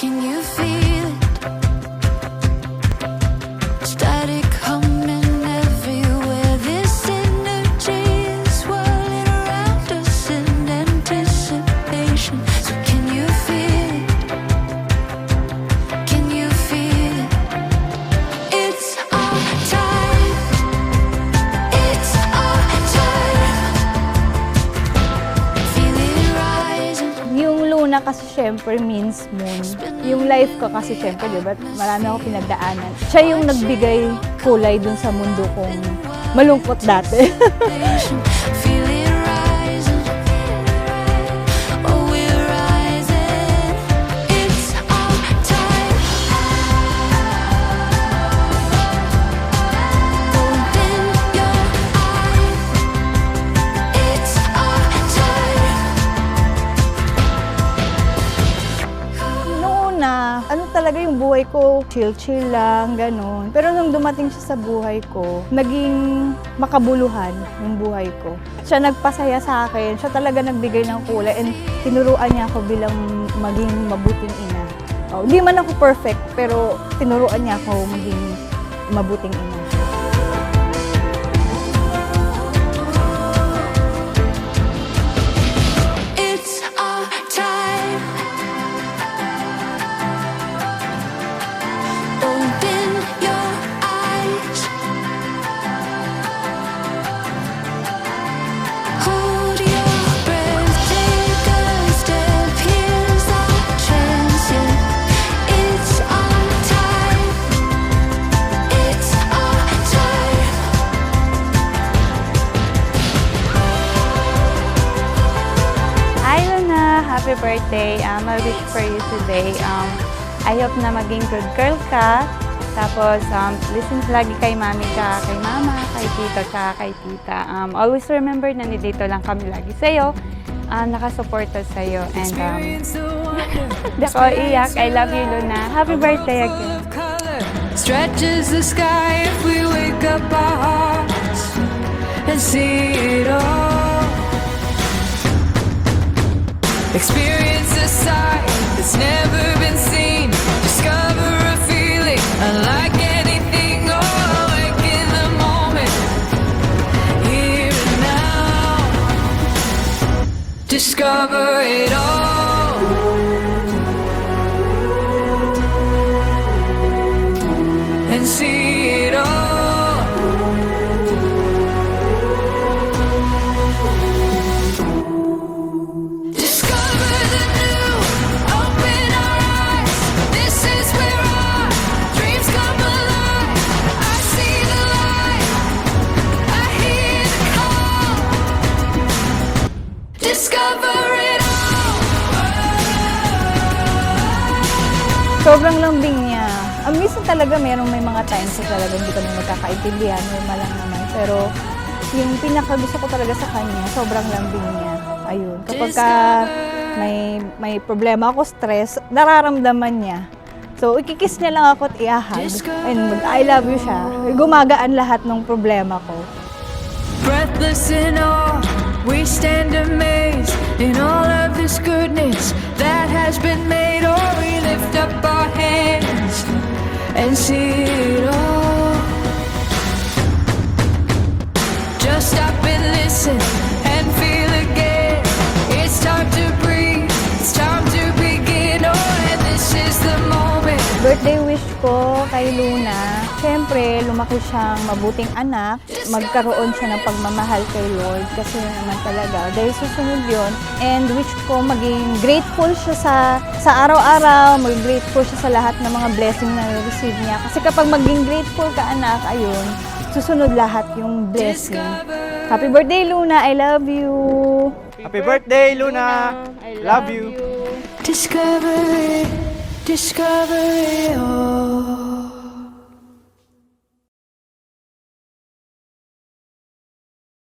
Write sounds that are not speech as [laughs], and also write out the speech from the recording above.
Can you feel it? Kasi syempre means moon. Yung life ko kasi syempre, di ba, marami ako pinagdaanan. Siya yung nagbigay kulay dun sa mundo kong malungkot dati. [laughs] Una, ano talaga yung buhay ko, chill-chill lang, ganun. Pero nung dumating siya sa buhay ko, naging makabuluhan yung buhay ko. Siya nagpasaya sa akin, siya talaga nagbigay ng kulay and tinuruan niya ako bilang maging mabuting ina. Oh, Hindi man ako perfect, pero tinuruan niya ako maging mabuting ina. Happy birthday! Um, I wish for you today. Um, I hope na maging good girl ka. Tapos, um, listen lagi kay mami ka, kay mama, kay tito, ka, kay tita. Um, always remember na nandito lang kami lagi sa'yo. Uh, nakasuporta sa'yo. And, um, [laughs] di ako iyak. I love you, Luna. Happy birthday again. stretches the sky if we wake up our hearts and see it all. Experience a sight that's never been seen. Discover a feeling unlike anything. Oh, the moment, here and now. Discover it all. Sobrang lambing niya. Ang minsan talaga merong may mga times na talaga hindi kami magkakaintindihan, normal lang naman. Pero yung pinaka gusto ko talaga sa kanya, sobrang lambing niya. Ayun. Kapag ka may, may problema ako, stress, nararamdaman niya. So, ikikiss niya lang ako at iahag. And mag I love you siya. Gumagaan lahat ng problema ko. Breathless in awe, we stand amazed in all of this goodness that has been made. Oh, we lift up our hands and see it all. Just stop and listen and feel again. It's time to breathe, it's time to begin. Oh, and this is the moment. Birthday wish ko kay Luna, syempre lumaki siyang mabuting anak, magkaroon siya ng pagmamahal kay Lord kasi yun naman talaga, dahil susunod yun. And wish ko maging grateful siya sa sa araw-araw, maging grateful siya sa lahat ng mga blessing na receive niya. Kasi kapag maging grateful ka anak, ayun, susunod lahat yung blessing. Happy birthday Luna, I love you! Happy birthday, Luna! Love you! Discover it, discover it all.